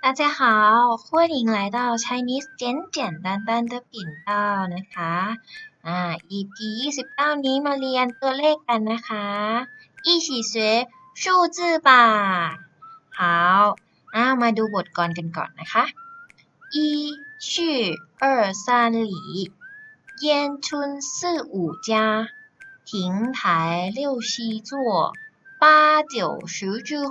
大家好，欢迎来到 Chinese 简简单单的频道นะคะอ่า EP 29 นี้มาเรียนตัวเลขกันนะคะ一起学数字吧好อ่ามาดูบทกลกันก่อนนะคะ一是二三里烟春四五家 ทิ้งถ่ายเลี้ายวซื้อจื้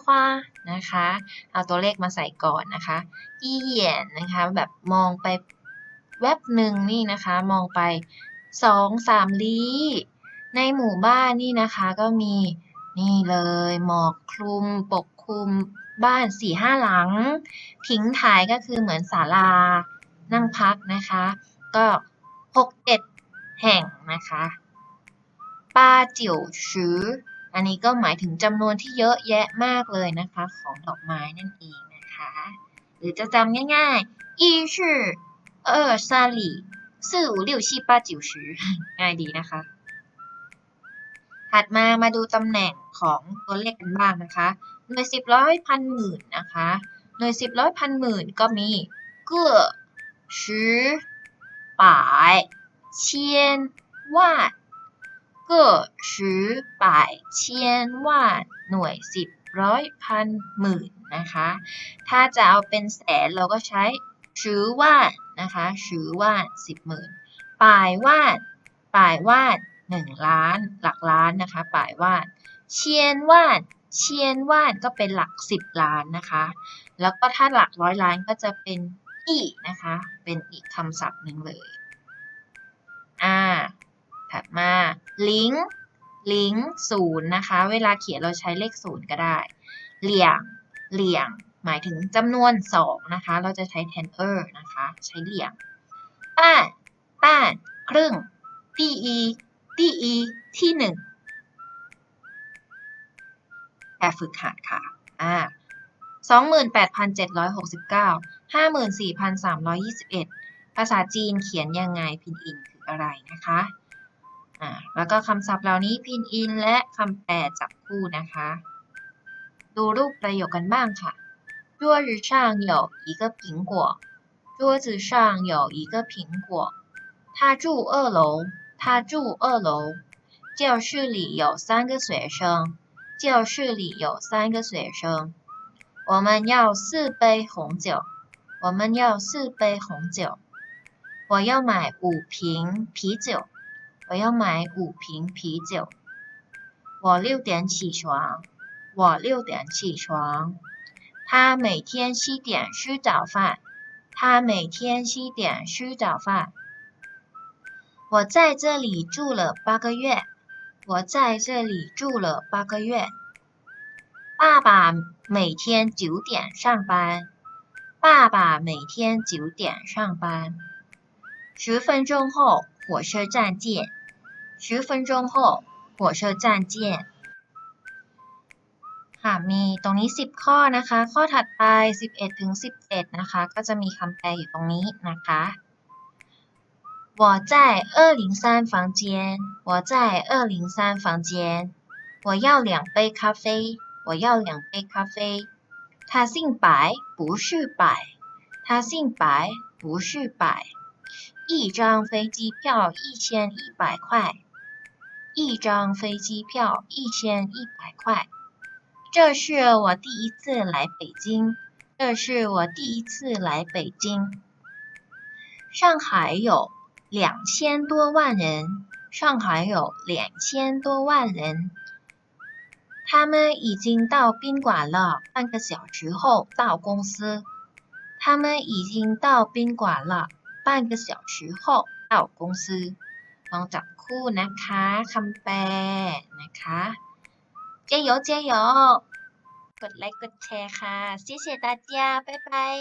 นะคะ เอาตัวเลขมาใส่ก่อนนะคะ อีเหยีนนะคะ แบบมองไปแวบหนึ่งนี่นะคะ มองไปสองสามลี้ในหมู่บ้านนี่นะคะก็มีนี่เลยหมอกคลุมปกคลุมบ้านสี่ห้าหลังทิ้งถ่ายก็คือเหมือนศาลานั่งพักนะคะ ก็หกเจ็ดแห่งนะคะ ป้าจิ๋วชืออันนี้ก็หมายถึงจำนวนที่เยอะแยะมากเลยนะคะ ของดอกไม้นั่นเองนะคะ หรือจะจำง่ายๆอีชื่อเออซาลีสี่ห้าหกเจ็ดแปดเก้าจิ๋ง่ายดีนะคะ ถัดมามาดูตำแหน่งของตัวเลขกันบ้างนะคะหน่วยสิบร้อยพันหมื่นนะคะ หน่วยสิบร้อยพันหมื่นก็มีเกือชือป่ายเชียนว่า ก็อชือป่ายเชียนว่า หน่วยสิบร้อยพันหมื่นนะคะ ถ้าจะเอาเป็นแสนเราก็ใช้ชื้อว่านะคะชื้อว่าสิบหมื่นป่ายวาดป่ายวาดหนึ่งล้าน หลักล้านนะคะ ป่ายวาด เชียนวาด เชียนวาดก็เป็นหลักสิบล้านนะคะ แล้วก็ถ้าหลักร้อยล้านก็จะเป็นอีนะคะ เป็นอีกคำศัพท์หนึ่งเลย อ่า ถัดมาลิงก์ลิงก์ศูนย์นะคะ เวลาเขียนเราใช้เลขศูนย์ก็ได้ เหลี่ยง เหลี่ยง หมายถึงจำนวนสองนะคะ เราจะใช้แทนเออร์นะคะ ใช้เหลี่ยงป้านป้านครึ่งตีอีตีอีที่หนึ่งแบบฝึกหัดค่ะ อ่าสองหมื่นแปดพันเจ็ดร้อยหกสิบเก้าห้าหมื่นสี่พันสามร้อยยี่สิบเอ็ดภาษาจีนเขียนยังไง พินอินคืออะไรนะคะ อ่าแล้วก็คำศัพท์เหล่านี้พินอินและคำแปลจับคู่นะคะ ดูรูปประโยคกันบ้างค่ะ桌子上有一个苹果桌子上有一个苹果他住二楼他住二楼教室里有三个学生教室里有三个学生我们要四杯红酒我们要四杯红酒我要买五瓶啤酒 我要买五瓶啤酒。我六点起床，我六点起床。他每天七点吃早饭，他每天七点吃早饭。我在这里住了八个月，我在这里住了八个月。爸爸每天九点上班，爸爸每天九点上班。十分钟后火车站见。十分钟后火车站见ค่ะมีตรงนี้ 10 ข้อนะคะ ข้อถัดไป 11ถึง17 นะคะ ก็จะมีคำแปลอยู่ตรงนี้นะคะ我在203房间我在203房间我要两杯咖啡我要两杯咖啡他姓白不是白他姓白不是白一张飞机票一千一百块， 一张飞机票一千一百块。这是我第一次来北京，这是我第一次来北京。上海有两千多万人，上海有两千多万人。他们已经到宾馆了，半个小时后到公司。他们已经到宾馆了。半个小时后到公司 ลองจับคู่นะคะคำแปลนะคะเจ๊ยอเจ๊ยอกดไลค์กดแชร์ค่ะซีเซียตาเจียบ๊ายบาย